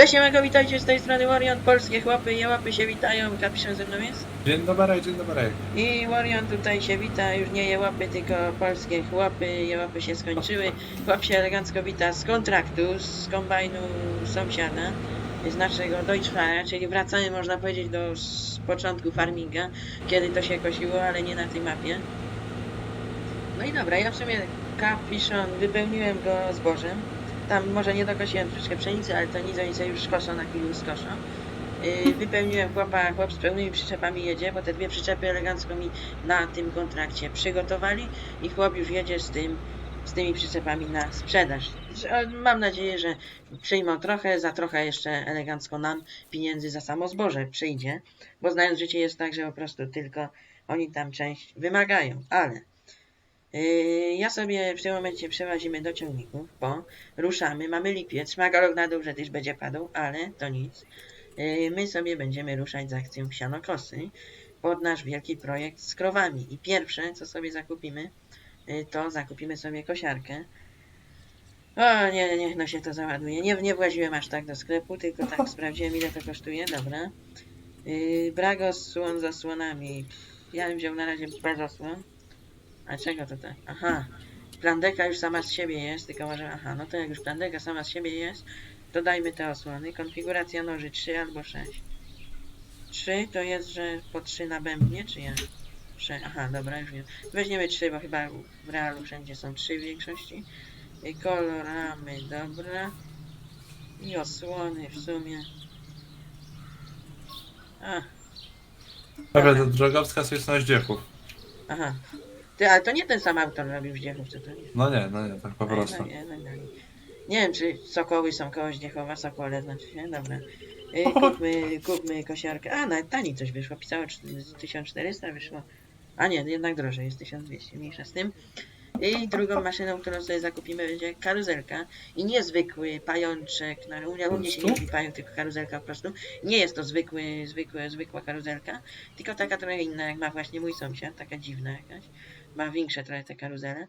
Cześć, Siemanko, witajcie z tej strony Warrior, polskie chłopy, je łapy się witają, kapiszon ze mną jest? Dzień dobry, dzień dobry. I Warrior tutaj się wita, już nie je łapy, tylko polskie chłopy, je łapy się skończyły. Chłop się elegancko wita z kontraktu, z kombajnu sąsiada, z naszego Deutschfara, czyli wracamy, można powiedzieć, do początku farminga, kiedy to się kosiło, ale nie na tej mapie. No i dobra, ja w sumie kapiszon, wypełniłem go zbożem. Tam może nie dokosiłem troszkę pszenicy, ale to nic o nic już koszą na chwilę skoszą. Yy, wypełniłem chłopa, chłop z pełnymi przyczepami jedzie, bo te dwie przyczepy elegancko mi na tym kontrakcie przygotowali i chłop już jedzie z tym, z tymi przyczepami na sprzedaż. Że- Mam nadzieję, że przyjmą trochę, za trochę jeszcze elegancko nam pieniędzy za samo zboże przyjdzie, bo znając życie jest tak, że po prostu tylko oni tam część wymagają, ale ja sobie w tym momencie przewazimy do ciągników, bo ruszamy, mamy lipiec, szmagalok na dół, że też będzie padł, ale to nic. Yy, my sobie będziemy ruszać z akcją sianokosy pod nasz wielki projekt z krowami. I pierwsze, co sobie zakupimy, yy, to zakupimy sobie kosiarkę. O, nie, niech no się to załaduje. Nie, nie właziłem aż tak do sklepu, tylko tak sprawdziłem ile to kosztuje, dobra. Yy, brak osłon z osłonami. Ja bym wziął na razie bez osłon. A czego to tak? Aha. Plandeka już sama z siebie jest, tylko może... Aha, no to jak już plandeka sama z siebie jest, to dajmy te osłony. Konfiguracja noży 3 albo 6. 3 to jest, że po 3 na bębnie, czy ja? 3. Aha, dobra, już wiem. Weźmiemy 3, bo chyba w realu wszędzie są 3 w większości. I koloramy, dobra. I osłony w sumie. A, Prawie to drogowskaz jest na zdziechów. aha. Ty, ale to nie ten sam autor robił Zdziechów, co to jest? No nie, no nie, tak po No, prostu. no, nie, no, no. Nie wiem, czy sokoły są koło Zdziechowa, sokole znaczy się, dobra. Y, kupmy, kupmy kosiarkę. A, nawet taniej coś wyszło, pisało cz- z 1400 wyszło. A nie, jednak drożej, jest 1200, mniejsza z tym. I drugą maszyną, którą sobie zakupimy będzie karuzelka. I niezwykły pajączek, no, u mnie, u mnie się nie mówi pająk, tylko karuzelka po prostu. Nie jest to zwykły, zwykły, zwykła karuzelka, tylko taka trochę inna, jak ma właśnie mój sąsiad, taka dziwna jakaś. Ma większe trochę te karuzele.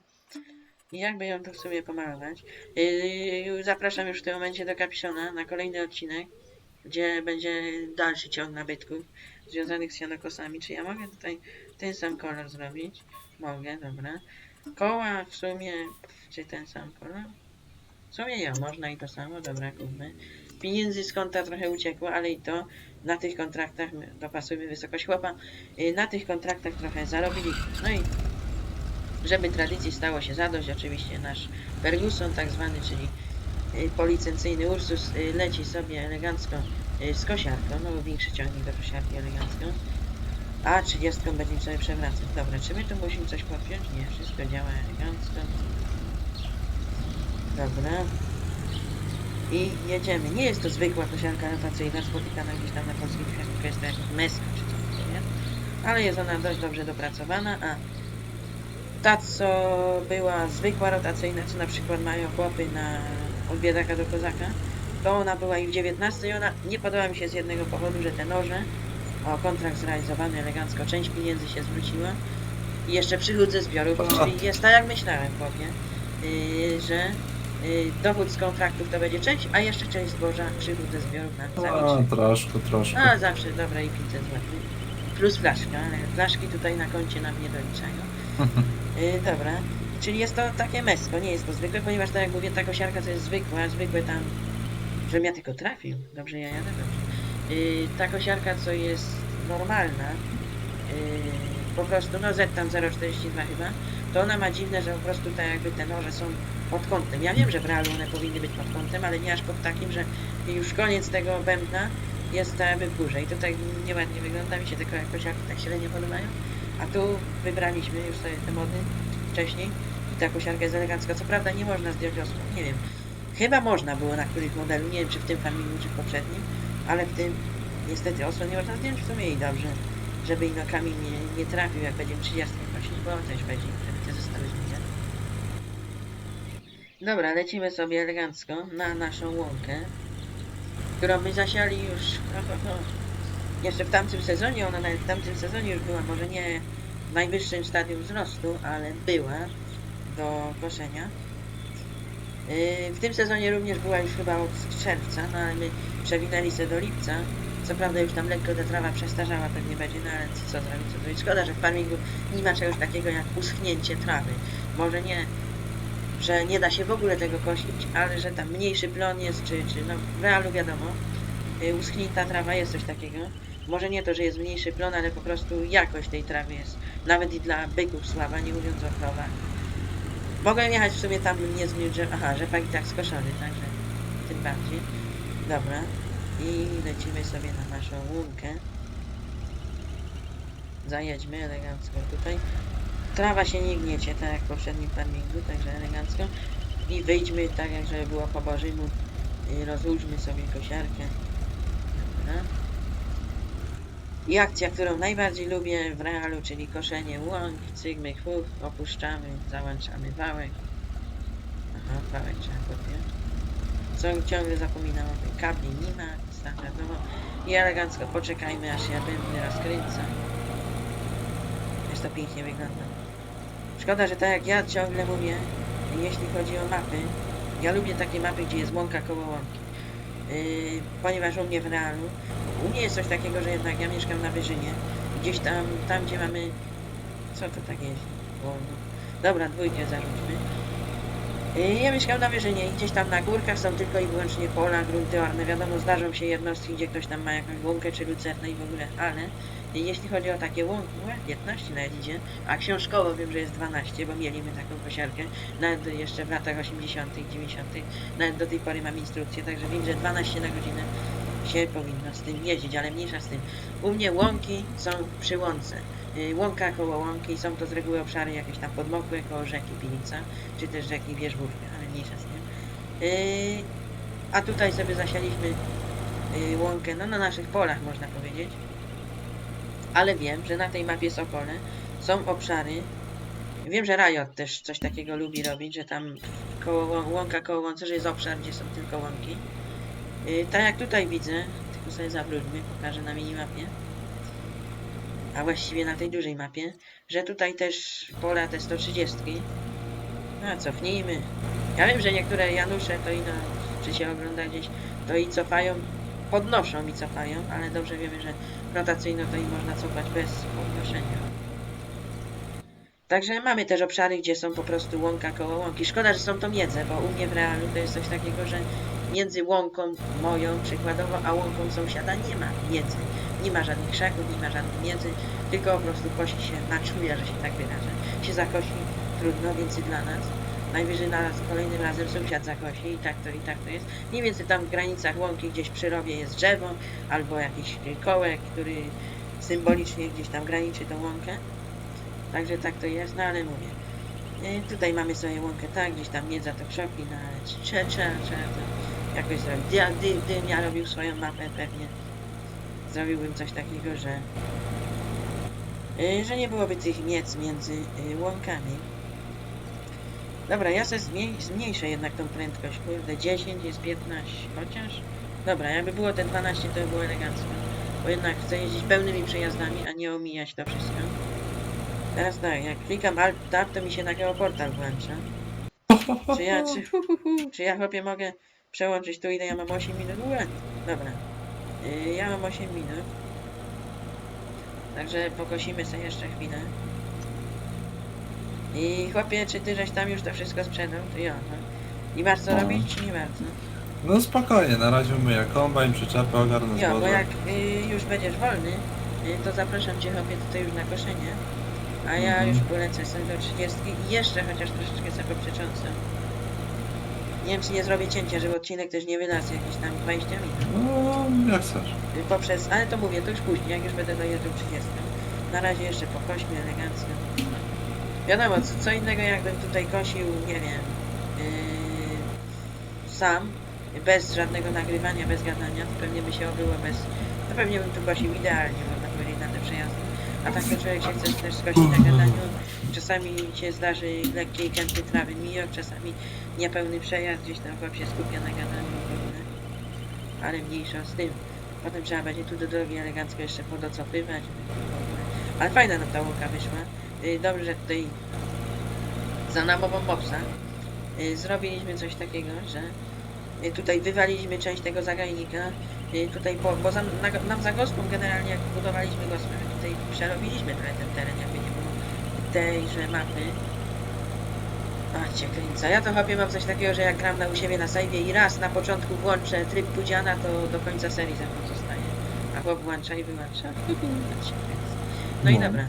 I jakby ją to w sumie pomalować. Yy, zapraszam już w tym momencie do Kapiszona na kolejny odcinek, gdzie będzie dalszy ciąg nabytków związanych z sianokosami. Czy ja mogę tutaj ten sam kolor zrobić? Mogę, dobra. Koła w sumie, czy ten sam kolor? W sumie ja, można i to samo, dobra, kupmy. Pieniędzy z konta trochę uciekło, ale i to na tych kontraktach, my dopasujmy wysokość chłopa, yy, na tych kontraktach trochę zarobiliśmy. No i żeby tradycji stało się zadość, oczywiście nasz Ferguson tak zwany, czyli y, policencyjny Ursus y, leci sobie elegancko y, z kosiarką, no bo większy ciągnik do kosiarki elegancko. A 30 będziemy sobie przewracać. Dobra, czy my tu musimy coś podpiąć? Nie, wszystko działa elegancko. Dobra. I jedziemy. Nie jest to zwykła kosiarka rotacyjna, spotykana gdzieś tam na polskich kosiarkach, jest to jakaś meska czy coś, nie? Ale jest ona dość dobrze dopracowana, a ta, co była zwykła rotacyjna, co na przykład mają chłopy na od biedaka do kozaka, to ona była i w 19 i ona nie podoba mi się z jednego powodu, że te noże, o kontrakt zrealizowany elegancko, część pieniędzy się zwróciła i jeszcze przychód ze zbiorów, czyli jest tak jak myślałem chłopie, yy, że yy, dochód z kontraktów to będzie część, a jeszcze część zboża, przychód ze zbiorów na A, zaliczy. troszkę, troszkę. A zawsze dobra i 500 zł. Plus flaszka, ale flaszki tutaj na koncie nam nie doliczają. Yy, dobra, czyli jest to takie mesko, nie jest to zwykłe, ponieważ tak jak mówię, ta kosiarka to jest zwykła, zwykłe tam, żebym ja tylko trafił, dobrze ja jadę, dobrze. Yy, ta kosiarka, co jest normalna, yy, po prostu, no Z tam 0,42 chyba, to ona ma dziwne, że po prostu tak jakby te noże są pod kątem. Ja wiem, że w realu one powinny być pod kątem, ale nie aż pod takim, że już koniec tego bębna jest tak jakby w górze i to tak nieładnie wygląda, mi się te ko- kosiarki tak średnio podobają. A tu wybraliśmy już sobie te mody wcześniej i ta kosiarka jest elegancka. Co prawda nie można zdjąć osłon, nie wiem. Chyba można było na których modelu, nie wiem czy w tym farmingu, czy w poprzednim, ale w tym niestety osłon nie można zdjąć w sumie i dobrze, żeby ino kamień nie, nie trafił jak będziemy 30 prosić, bo on też będzie, żeby te zostały zmienione. Dobra, lecimy sobie elegancko na naszą łąkę, którą my zasiali już no, no, no, jeszcze w tamtym sezonie, ona nawet w tamtym sezonie już była, może nie w najwyższym stadium wzrostu, ale była do koszenia. Yy, W tym sezonie również była już chyba od czerwca, no ale my przewinęli się do lipca. Co prawda już tam lekko ta trawa przestarzała pewnie będzie, no ale co zrobić, co zrobić. Szkoda, że w farmingu nie ma czegoś takiego jak uschnięcie trawy. Może nie, że nie da się w ogóle tego kosić, ale że tam mniejszy plon jest, czy, czy no w realu wiadomo, yy, uschnięta trawa jest coś takiego. Może nie to, że jest mniejszy plon, ale po prostu jakość tej trawy jest nawet i dla byków słaba, nie mówiąc o krowach. Mogę jechać w sumie tam nie z drzew. Aha, rzepak i tak skoszony, także tym bardziej. Dobra. I lecimy sobie na naszą łunkę. Zajedźmy elegancko tutaj. Trawa się nie gniecie, tak jak w poprzednim farmingu, także elegancko. I wyjdźmy tak, jak żeby było po bożemu. I rozłóżmy sobie kosiarkę. Dobra. I akcja, którą najbardziej lubię w realu, czyli koszenie łąk, cygmy chłop, opuszczamy, załączamy wałek. Aha, wałek trzeba podpiąć. Co ciągle zapominam o tym, kabli nie ma, standardowo. I elegancko poczekajmy, aż ja będę rozkręcał. Jest to pięknie wygląda. Szkoda, że tak jak ja ciągle mówię, jeśli chodzi o mapy, ja lubię takie mapy, gdzie jest łąka koło łąki. Yy, ponieważ u mnie w realu u mnie jest coś takiego, że jednak ja mieszkam na wyżynie. Gdzieś tam, tam gdzie mamy... Co to tak jest? Wolno. Dobra, dwójkę zarzućmy. Yy, Ja mieszkam na wyżynie i gdzieś tam na górkach są tylko i wyłącznie pola, grunty orne. Wiadomo, zdarzą się jednostki, gdzie ktoś tam ma jakąś łąkę czy lucernę i w ogóle, ale jeśli chodzi o takie łąki, ła, 15 nawet idzie, a książkowo wiem, że jest 12, bo mieliśmy taką kosiarkę, nawet jeszcze w latach 80., 90., nawet do tej pory mam instrukcję, także wiem, że 12 na godzinę się powinno z tym jeździć, ale mniejsza z tym. U mnie łąki są przy łące. Y, Łąka koło łąki są to z reguły obszary jakieś tam podmokłe koło rzeki Pilica, czy też rzeki Wierzbówka, ale mniejsza z tym. Y, A tutaj sobie zasialiśmy y, łąkę, no na naszych polach można powiedzieć. Ale wiem, że na tej mapie Sokole są obszary, wiem, że Riot też coś takiego lubi robić, że tam koło łą- łąka koło łące, że jest obszar, gdzie są tylko łąki. Yy, tak jak tutaj widzę, tylko sobie zawróćmy, pokażę na minimapie, a właściwie na tej dużej mapie, że tutaj też pola te 130. A cofnijmy. Ja wiem, że niektóre Janusze to i no, czy się ogląda gdzieś, to i cofają, podnoszą i cofają, ale dobrze wiemy, że rotacyjno to i można cofać bez podnoszenia. Także mamy też obszary, gdzie są po prostu łąka koło łąki. Szkoda, że są to miedze, bo u mnie w realu to jest coś takiego, że między łąką moją przykładowo, a łąką sąsiada nie ma miedzy. Nie ma żadnych krzaków, nie ma żadnej miedzy, tylko po prostu kosi się na czuje, że się tak wyrażę. Się zakosi trudno, więc dla nas. Najwyżej naraz kolejnym razem sąsiad zakosi i tak to i tak to jest. Mniej więcej tam w granicach łąki gdzieś przy rowie jest drzewo albo jakiś kołek, który symbolicznie gdzieś tam graniczy tą łąkę. Także tak to jest, no ale mówię. E, tutaj mamy sobie łąkę tak, gdzieś tam miedza to krzoki, no ale trzeba, jakoś zrobić. Dy, dy, gdybym ja robił swoją mapę pewnie zrobiłbym coś takiego, że e, że nie byłoby tych miec między e, łąkami. Dobra, ja sobie zmniej, zmniejszę jednak tą prędkość, kurde, 10 jest 15, chociaż dobra, jakby było te 12 to by było elegancko, bo jednak chcę jeździć pełnymi przejazdami, a nie omijać to wszystko. Teraz tak, jak klikam Alt Tab, to mi się nagle portal włącza. Czy ja, czy, czy ja chłopie mogę przełączyć tu ile ja mam 8 minut? Ue, dobra. Yy, ja mam 8 minut. Także pokosimy sobie jeszcze chwilę. I chłopie, czy ty żeś tam już to wszystko sprzedał? To ja, no. I masz co No. robić, czy nie bardzo? No spokojnie, na razie myję kombajn, przyczepę, ogarnę Ja, bo zboże. jak y, już będziesz wolny, y, to zapraszam cię chłopie tutaj już na koszenie. A ja Mhm. już polecę sobie do 30 i jeszcze chociaż troszeczkę sobie poprzeczącę. Nie wiem czy nie zrobię cięcia, żeby odcinek też nie wylazł jakieś tam 20 minut. No, jak chcesz. Y, Poprzez, ale to mówię, to już później, jak już będę dojeżdżał 30. Na razie jeszcze pokośmy elegancko. Wiadomo, co, co innego jakbym tutaj kosił, nie wiem, yy, sam, bez żadnego nagrywania, bez gadania, to pewnie by się obyło bez... No pewnie bym tu kosił idealnie, można powiedzieć, na te przejazdy. A tak to człowiek się chce też skosić na gadaniu. Czasami się zdarzy lekkiej kępy trawy mijok, czasami niepełny przejazd, gdzieś tam chłop się skupia na gadaniu. Ale mniejsza z tym. Potem trzeba będzie tu do drogi elegancko jeszcze ogóle. Ale fajna nam ta łąka wyszła. Y, Dobrze, że tutaj za namową mopsa. y, zrobiliśmy coś takiego, że y, tutaj wywaliliśmy część tego zagajnika, tutaj, po, bo za, na, nam za gospą generalnie jak budowaliśmy gospę, tutaj przerobiliśmy trochę ten teren, jakby nie było tejże mapy. A cię kręca. Ja to chyba mam coś takiego, że jak gram na u siebie na sejwie i raz na początku włączę tryb pudziana, to do końca serii ze mną zostaje. A chłop włącza i wyłącza. No i No. dobra.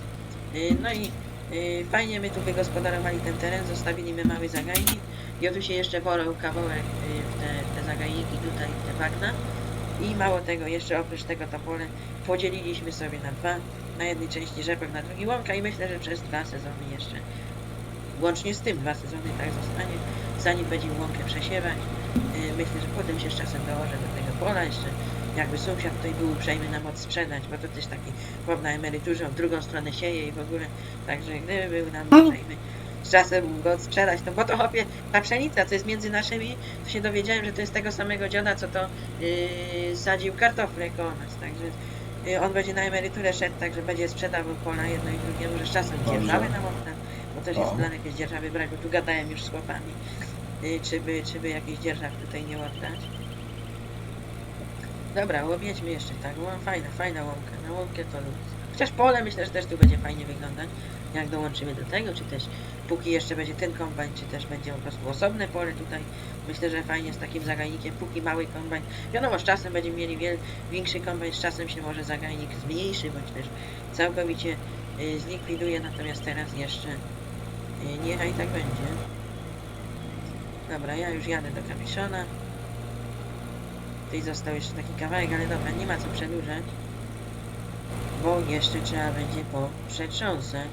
Y, No i y, fajnie my tu wygospodarowali ten teren, zostawili my mały zagajnik. I tu się jeszcze worał kawałek y, w te, te zagajniki tutaj, te bagna. I mało tego, jeszcze oprócz tego to pole podzieliliśmy sobie na dwa. Na jednej części rzepek, na drugiej łąka i myślę, że przez dwa sezony jeszcze. Łącznie z tym dwa sezony tak zostanie, zanim będziemy łąkę przesiewać. Myślę, że potem się z czasem dołożę do tego pola jeszcze. Jakby sąsiad tutaj był uprzejmy nam odsprzedać, bo to też taki chłop na emeryturze w drugą stronę sieje i w ogóle. Także gdyby był nam uprzejmy z czasem go sprzedać, no bo to chłopie, ta pszenica, co jest między naszymi, to się dowiedziałem, że to jest tego samego dziada, co to yy, sadził kartofle koło nas, także yy, on będzie na emeryturę szedł, także będzie sprzedawał pola jedno i drugie, może z czasem dzierżawy na łąkach, bo też jest O. plan jakieś dzierżawy brać, bo tu gadałem już z chłopami, yy, czy, by, czy by jakiś dzierżaw tutaj nie oddać. Dobra, łowiedźmy jeszcze tak, fajna, fajna łąka, na łąkę to luz. Chociaż pole myślę, że też tu będzie fajnie wyglądać, jak dołączymy do tego, czy też póki jeszcze będzie ten kombajn, czy też będzie po prostu osobne pole tutaj. Myślę, że fajnie z takim zagajnikiem, póki mały kombajn. Wiadomo, z czasem będziemy mieli wiel, większy kombajn, z czasem się może zagajnik zmniejszy, bądź też całkowicie y, zlikwiduje, natomiast teraz jeszcze y, niechaj tak będzie. Dobra, ja już jadę do kapiszona. Tutaj został jeszcze taki kawałek, ale dobra, nie ma co przedłużać. Bo jeszcze trzeba będzie poprzetrząsać.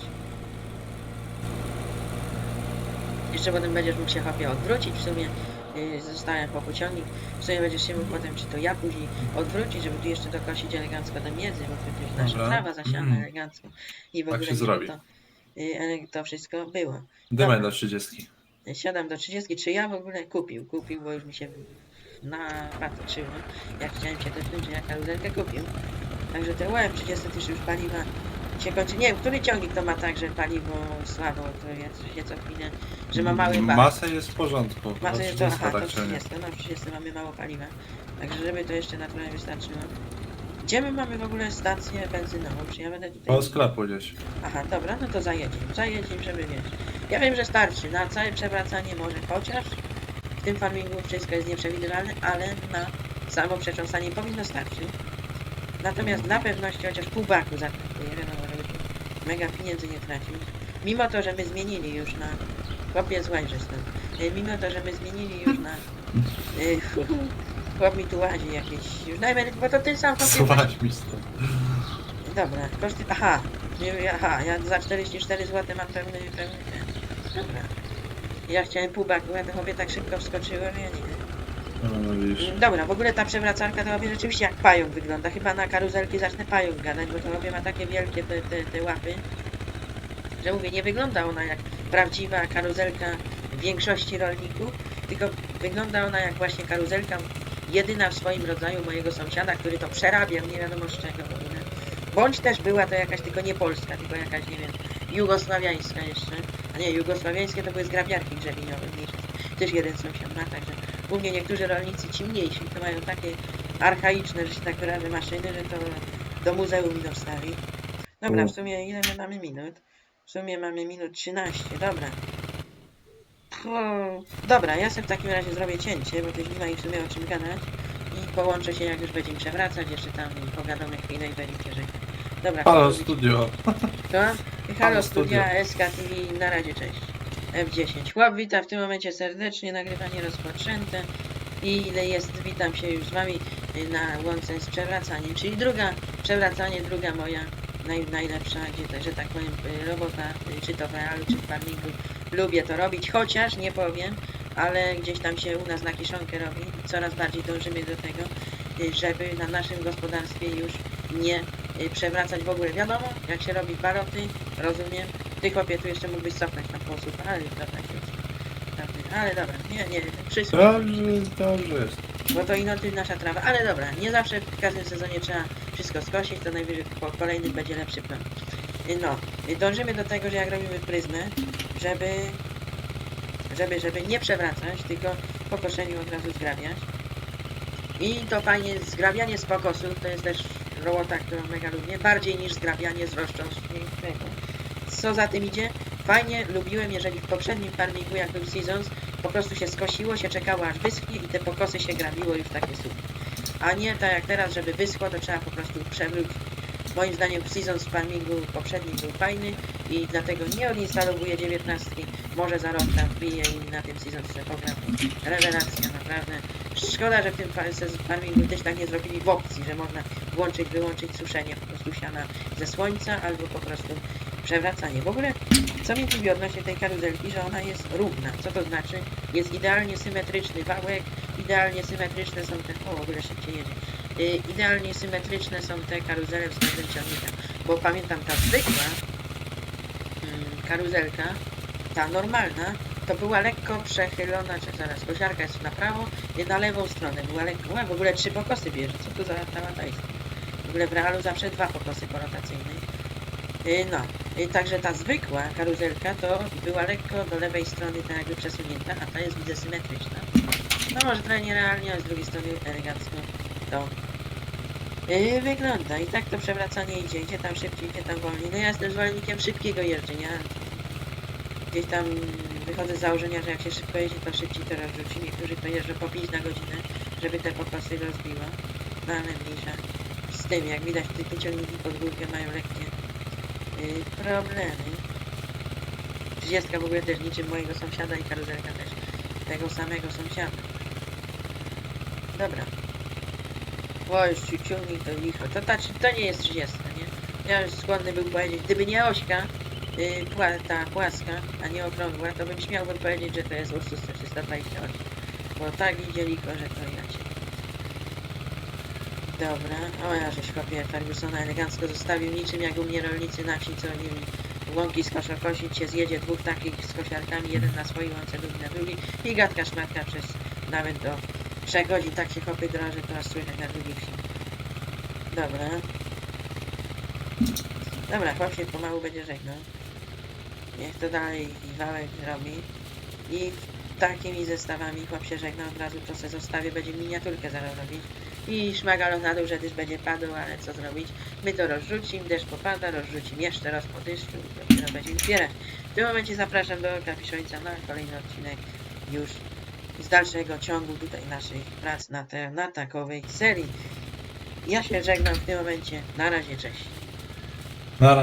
Jeszcze potem będziesz mógł się chłopie odwrócić. W sumie yy, zostałem po pociągnik. W sumie będziesz się mógł potem, czy to ja później odwrócić, żeby tu jeszcze dokosić elegancko do miedzy, bo przecież nasza Dobra. trawa zasiana Mhm. elegancko. I w Tak ogóle się żeby zrobi. to, yy, ele- to wszystko było. Dymaj do 30. Siadam do 30, czy ja w ogóle kupił, kupił, bo już mi się napatrzyło, jak chciałem się dotknąć, ja karuzelkę kupił. Także te łeb 30 tysięcy już paliwa się kończy. Nie wiem, który ciągnik to ma tak, że paliwo słabo, to ja się co chwilę, że ma mały bak. Masa jest w porządku. Masę No, jest 30 aha, to tak ciągnie. 30, no w 30 mamy mało paliwa. Także żeby to jeszcze na trochę wystarczyło. Gdzie my mamy w ogóle stację benzynową? Czy ja będę tutaj... Po sklepu gdzieś. Aha, dobra, no to zajedziemy, zajedziemy, żeby wiesz. Ja wiem, że starczy na całe przewracanie może, chociaż w tym farmingu wszystko jest nieprzewidywalne, ale na samo przetrząsanie powinno starczyć. Natomiast na pewności chociaż pół baku zakupuje, wiadomo, żeby mega pieniędzy nie tracić. Mimo to, że my zmienili już na... Chłopie złaj, że stąd. E, Mimo to, że my zmienili już na... e, Chłop mi tu łazi jakieś... Już najmniej, bo to ten sam. Słuchaj mi stąd. Dobra, koszty. Aha, aha, ja za 44 zł mam pełny, pełny ten. Dobra. Ja chciałem pół ja to chłopie tak szybko wskoczyłem, ja nie. No widzisz. Dobra, w ogóle ta przewracarka to chłopie rzeczywiście jak pająk wygląda. Chyba na karuzelki zacznę pająk gadać, bo to chłopie ma takie wielkie te, te, te łapy, że mówię, nie wygląda ona jak prawdziwa karuzelka większości rolników, tylko wygląda ona jak właśnie karuzelka jedyna w swoim rodzaju mojego sąsiada, który to przerabiał, nie wiadomo z czego w ogóle. Bądź też była to jakaś tylko nie polska, tylko jakaś, nie wiem, jugosławiańska jeszcze. Nie, jugosławiańskie to były zgrabiarki grzebieniowe mniejsze. Też jeden sąsiad ma, także u mnie niektórzy rolnicy ci mniejsi to mają takie archaiczne, że się tak wyrażę, maszyny, że to do muzeum idą wstawi. Dobra, w sumie ile my mamy minut? W sumie mamy minut 13, dobra. Dobra, ja sobie w takim razie zrobię cięcie, bo też nie ma w sumie o czym gadać. I połączę się jak już będziemy przewracać, jeszcze tam pogadamy chwilę i będziemy się żegnać. Dobra, Halo studio. To? Halo Halo, Studia SKTV, na razie, cześć. F10. Chłop, witam w tym momencie serdecznie, nagrywanie rozpoczęte. I ile jest, witam się już z Wami y, na łące z przewracaniem, czyli druga, przewracanie, druga moja naj, najlepsza, gdzie, że tak powiem, y, robota, y, czy to w realu, czy w farmingu. Lubię to robić, chociaż nie powiem, ale gdzieś tam się u nas na kiszonkę robi. Coraz bardziej dążymy do tego, y, żeby na naszym gospodarstwie już nie przewracać w ogóle. Wiadomo, jak się robi baroty, rozumiem. Ty chłopie, tu jeszcze mógłbyś cofnąć na posłuch, ale dobra, jest. Dobra, Ale dobra, nie, nie, przysłuch, Dobrze, dobrze jest. bo to ty nasza trawa. Ale dobra, nie zawsze w każdym sezonie trzeba wszystko skosić, to najwyżej po kolejnym będzie lepszy plan. No, dążymy do tego, że jak robimy pryzmę, żeby żeby, żeby nie przewracać, tylko po koszeniu od razu zgrabiać. I to fajnie, zgrabianie z pokosów to jest też robota, którą mega lubię, bardziej niż zgrabianie z rozcząsnego. Co za tym idzie? Fajnie lubiłem, jeżeli w poprzednim farmingu, jak był Seasons, po prostu się skosiło, się czekało aż wyschnie i te pokosy się grabiło już takie suche. A nie tak jak teraz, żeby wyschło, to trzeba po prostu przewrócić. Moim zdaniem Seasons farmingu poprzednim był fajny i dlatego nie odinstalowuję 19. Może za rok tam wbiję i na tym Seasons sobie pogram. Rewelacja, naprawdę. Szkoda, że w tym farmingu też tak nie zrobili w opcji, że można włączyć, wyłączyć suszenie po prostu siana ze słońca albo po prostu przewracanie. W ogóle, co mnie dziwi odnośnie tej karuzelki, że ona jest równa. Co to znaczy? Jest idealnie symetryczny wałek, idealnie symetryczne są te... O, w ogóle szybciej jedzie. Y, idealnie symetryczne są te karuzele względem ciągnika. Bo pamiętam ta zwykła mm, karuzelka, ta normalna, to była lekko przechylona, czy zaraz, kosiarka jest na prawo i na lewą stronę była lekko, a w ogóle trzy pokosy bierze, co to za tałata jest? W ogóle w realu zawsze dwa pokosy porotacyjne. Yy, no, yy, także ta zwykła karuzelka to była lekko do lewej strony tak jakby przesunięta, a ta jest widzę symetryczna. No może trochę nierealnie, ale z drugiej strony elegancko to yy, wygląda. I tak to przewracanie idzie, idzie tam szybciej, idzie tam wolniej. No ja jestem zwolennikiem szybkiego jeżdżenia. Gdzieś tam wychodzę z założenia, że jak się szybko jeździ, to szybciej to rozrzuci. Niektórzy to jeżdżą po 5 na godzinę, żeby te pokosy rozbiła. No ale mniejsza. Z tym, jak widać, te, te ciągniki pod górkę mają lekkie yy, problemy. 30 w ogóle też niczym mojego sąsiada i karuzelka też tego samego sąsiada. Dobra. O, już ci- ciągnik to licho. To, ta, to nie jest 30, nie? Ja już skłonny był powiedzieć, gdyby nie ośka, yy, ta płaska, a nie okrągła, to bym śmiał powiedzieć, że to jest Ursus 328. Bo tak idzie licho, że to cię. Dobra, o ja żeś kopię Fergusona elegancko zostawił niczym jak u mnie rolnicy na wsi, co oni łąki z kosza kosić się zjedzie dwóch takich z kosiarkami, jeden na swojej łące, drugi na drugiej i gadka szmatka przez nawet do trzech godzin tak się chopy droży, to aż słychać na drugiej wsi. Dobra. Dobra, chłop się pomału będzie żegnał. Niech to dalej wałek robi. I takimi zestawami chłop się żegna od razu, to se zostawię, będzie miniaturkę zaraz robić. I szmagalo na dół, że deszcz będzie padł, ale co zrobić? My to rozrzucimy, deszcz popada, rozrzucimy jeszcze raz po deszczu i dopiero będziemy zbierać. W tym momencie zapraszam do Kapiszońca na kolejny odcinek już z dalszego ciągu tutaj naszych prac na, te, na takowej serii. Ja się żegnam w tym momencie. Na razie, cześć. Na